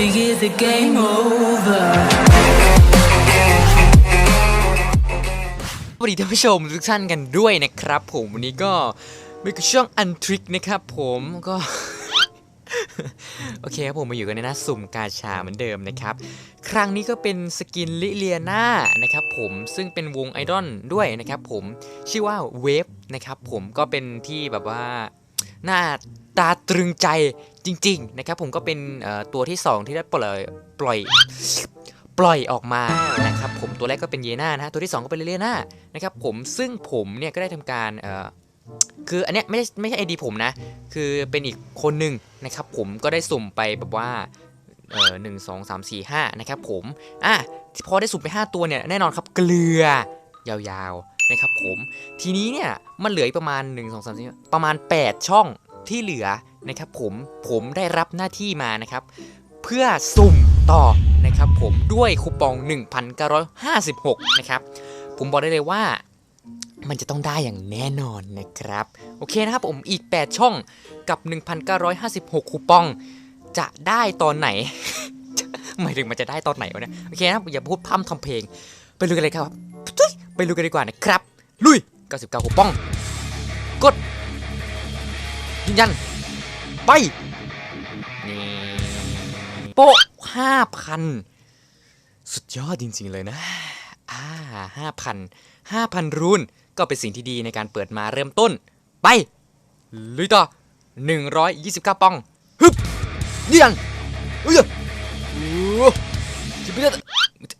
big is the game over? สวัสดีท่านผู้ชมทุกท่านกันด้วยนะครับผมวันนี้ก็มีกับช่องอันทริกนะครับผมก็ โอเคครับผมมาอยู่กันในหน้าสุ่มกาชาเหมือนเดิมนะครับ ครั้งนี้ก็เป็นสกินลิเลียนานะครับผมซึ่งเป็นวงไอดอลด้วยนะครับผมชื่อว่าเวฟนะครับผมก็เป็นที่แบบว่าหน้าตาตรึงใจ จริงๆนะครับผมก็เป็นเอ่อตัวที่ 2 ที่ได้ปล่อยปล่อยปล่อยออกมานะครับผมตัวแรกก็เป็นเยน่านะฮะตัวที่ 2 ก็เป็นลิเลียนานะครับผมซึ่งผมเนี่ยก็ได้ทำการเอ่อคืออันเนี้ยไม่ใช่ไม่ใช่ไอดีผมนะ คือเป็นอีกคนหนึ่งนะครับผมก็ได้สุ่มไปแบบว่าเออหนึ่งสองสามสี่ห้านะครับผมอะพอได้สุ่มไป 5 ตัวเนี่ยแน่นอนครับเกลือยาวๆนะครับผมทีนี้เนี่ยมันเหลืออีกประมาณ 1 2 3 4ประมาณ 8 ช่องที่เหลือ นะครับผมผมได้รับหน้าที่มานะครับ เพื่อสุ่มต่อนะครับผมด้วยคูปอง 1,956 นะครับ ผมบอกได้เลยว่ามันจะต้องได้อย่างแน่นอนนะครับ โอเคนะครับผมอีก 8 ช่องกับ 1,956 คูปอง จะได้ตอนไหน หมายถึงมันจะได้ตอนไหนวะเนี่ยโอเคนะครับอย่าพูดพร่ำทำเพลง ไปลุยกันเลยครับ ไปลุยกันดีกว่านะครับ ลุย 99 คูปอง กดยืนยัน ไปนี่โป๊ะห้าพันสุดยอดจริงๆเลยนะ อ่าห้าพันห้าพันรูน ก็เป็นสิ่งที่ดีในการเปิดมาเริ่มต้น ไป ลุยต่อหนึ่งร้อยยี่สิบเก้าปอง ฮึบเดียนเอ้ยโอ้จิบเลือด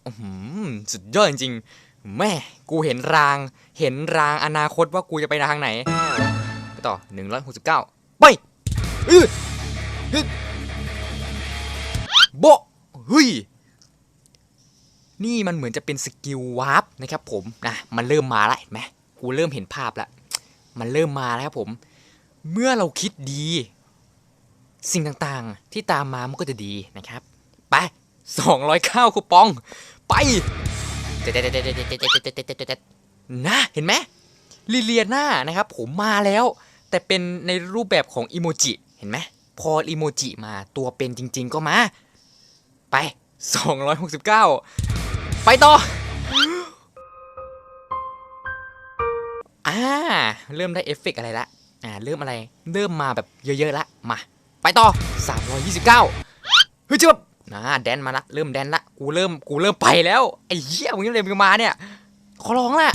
อื้อหือสุดยอดจริงๆ แม่ กูเห็นราง เห็นรางอนาคตว่ากูจะไปทางไหน ไปต่อหนึ่งร้อยหกสิบเก้าไป เอ้ยโบะเฮ้ยนี่มันเหมือนจะเป็นสกิลวาร์ปนะครับผมนะมันเริ่มมาแล้วเห็นไหมกูเริ่มเห็นภาพแล้วมันเริ่มมาแล้วครับผม เมื่อเราคิดดี สิ่งต่างๆที่ตามมามันก็จะดีนะครับ ไป209คูปอง ไปนะเห็นไหมลิเลียนานะครับผมมาแล้ว แต่เป็นในรูปแบบของอิโมจิ เห็นไหมพออิโมจิมาตัวเป็นจริง ๆ ก็มา ไป 269 ไปต่ออ่าเริ่มได้เอฟเฟกอะไรละอ่าเริ่มอะไรเริ่มมาแบบเยอะๆละมา ไปต่อ 329เฮ้ยเจ๊บนะแดนมาละเริ่มแดนละกูเริ่มกูเริ่มไปแล้วไอ้เหี้ยมึงเริ่มมาเนี่ยขอร้องละ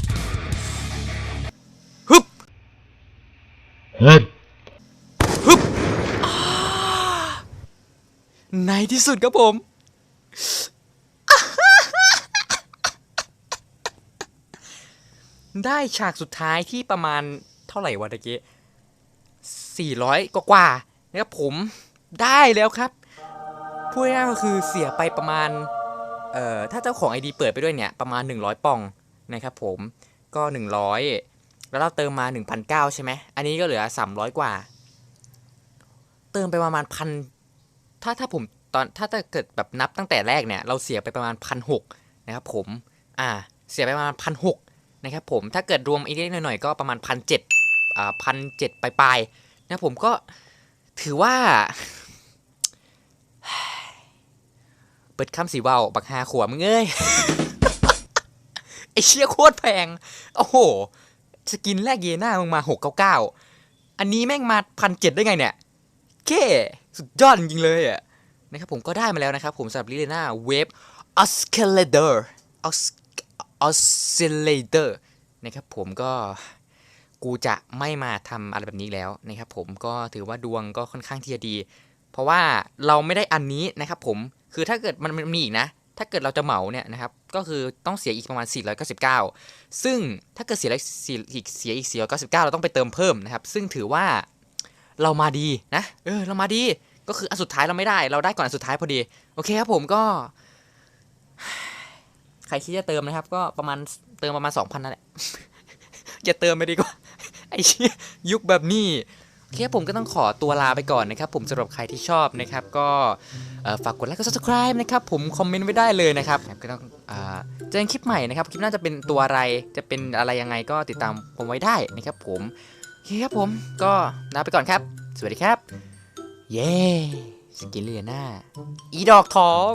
ฮึบฮึบอ่าใน ที่สุดครับผม ได้ฉากสุดท้ายที่ประมาณเท่าไหร่วะตะกี้400กว่ากว่าๆนะครับผมได้แล้วครับพูดง่ายก็คือเสียไปประมาณ เอ่อ ถ้าเจ้าของ ID เปิดไปด้วยเนี่ย ประมาณ 100 ปองนะครับผมก็ 100 แล้วเราเติมมา1,900ใช่ไหม อันนี้ก็เหลือ 300 กว่า เติมไปประมาณพันถ้าถ้าผม ตอนถ้าถ้าเกิดแบบนับตั้งแต่แรกเนี่ยเราเสียไปประมาณพันหกนะครับผมอ่าเสียไปประมาณพันหกนะครับผมถ้าเกิดรวมอีกนิดหน่อยก็ประมาณพันเจ็ดอ่าพันเจ็ดปลายๆนะผมก็ถือว่าเปิดคำสีเบาบักฮาขวมึงเอ้ยไอเชี่ยโคตรแพง โอ้โห สกินแรกเยน่ามึงมา699อันนี้แม่งมาพันเจ็ดได้ไงเนี่ย เค่สุดยอดจริงเลยอะ นะครับผมก็ได้มาแล้วนะครับผมสำหรับลิเลน่าเวฟออสเคเลเดอร์ออสซิเลเดอร์นะครับผมก็กูจะไม่มาทำอะไรแบบนี้แล้วนะครับผมก็ถือว่าดวงก็ค่อนข้างที่จะดี เพราะว่าเราไม่ได้อันนี้นะครับผมคือถ้าเกิดมันมันมีอีกนะ ถ้าเกิดเราจะเหมาเนี่ยนะครับก็คือต้องเสียอีกประมาณ 499 ซึ่งถ้าเกิดเสียอีกเสียอีก499 เราต้องไปเติมเพิ่มนะครับ ซึ่งถือว่าเรามาดีนะเออเรามาดี ก็คืออันสุดท้ายเราไม่ได้ เราได้ก่อนอันสุดท้ายพอดี โอเคครับผมก็ ใครคิดจะเติมนะครับ ก็ประมาณเติมประมาณ2,000นั่นแหละอย่าเติมไปดีกว่าไอ้ชี่ยยุคแบบนี้โอเคครับผมก็ต้องขอตัวลาไปก่อนนะครับ ผมสำหรับใครที่ชอบนะครับ ก็ฝากกดไลค์กด subscribe นะครับ ผมคอมเมนต์ไว้ได้เลยนะครับก็ต้องเจอกันคลิปใหม่นะครับ คลิปหน้าจะเป็นตัวอะไรจะเป็นอะไรยังไงก็ติดตามผมไว้ได้นะครับ ผมโอเคครับผมก็ลาไปก่อนครับ สวัสดีครับ เย้สกินลิเลียนาอีดอกทอง